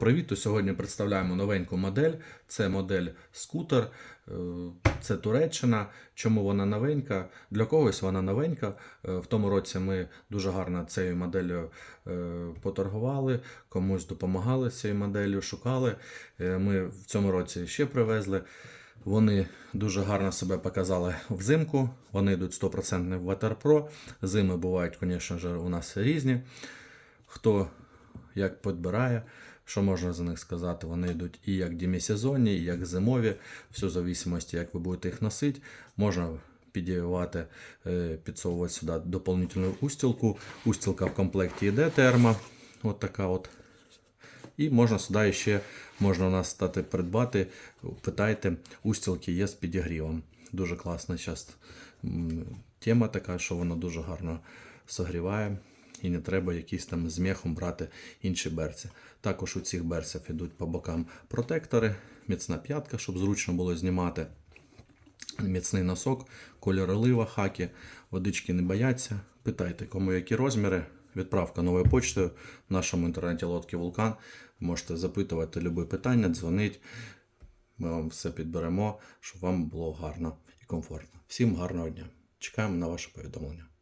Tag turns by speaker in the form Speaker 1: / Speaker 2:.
Speaker 1: Привіт! то Сьогодні представляємо новеньку модель. Це модель скутер, е, це Туреччина. Чому вона новенька? Для когось вона новенька. Е, В тому році ми дуже гарно цією моделлю е, поторгували, комусь допомагали цією моделлю, шукали. Ми в цьому році ще привезли. Вони дуже гарно себе показали взимку. Вони йдуть 100% в Waterpro. Зими бувають, звісно у нас різні. Хто як підбирає, що можна за них сказати? Вони йдуть і як демісезонні, і як зимові, все в зависимості, як ви будете їх носити. Можна підівати, е, підсовувати сюди доповнительну устілку. Устілка в комплекті йде термо. От така от. І можна сюди ще можна у нас стати придбати. Питайте, устілки є з підігрівом. Дуже класна зараз тема така, що воно дуже гарно согріває. І не треба якісь там з мехом брати інші берці. Також у цих берців йдуть по бокам протектори, міцна п'ятка, щоб зручно було знімати. Міцний носок, кольор олива, хаки, водички не бояться. Питайте, кому які розміри. Відправка новою почтою в нашому інтернеті Лодки Вулкан. Можете запитувати любі питання, дзвонить. Ми вам все підберемо, щоб вам було гарно і комфортно. Всім гарного дня. Чекаємо на ваше повідомлення.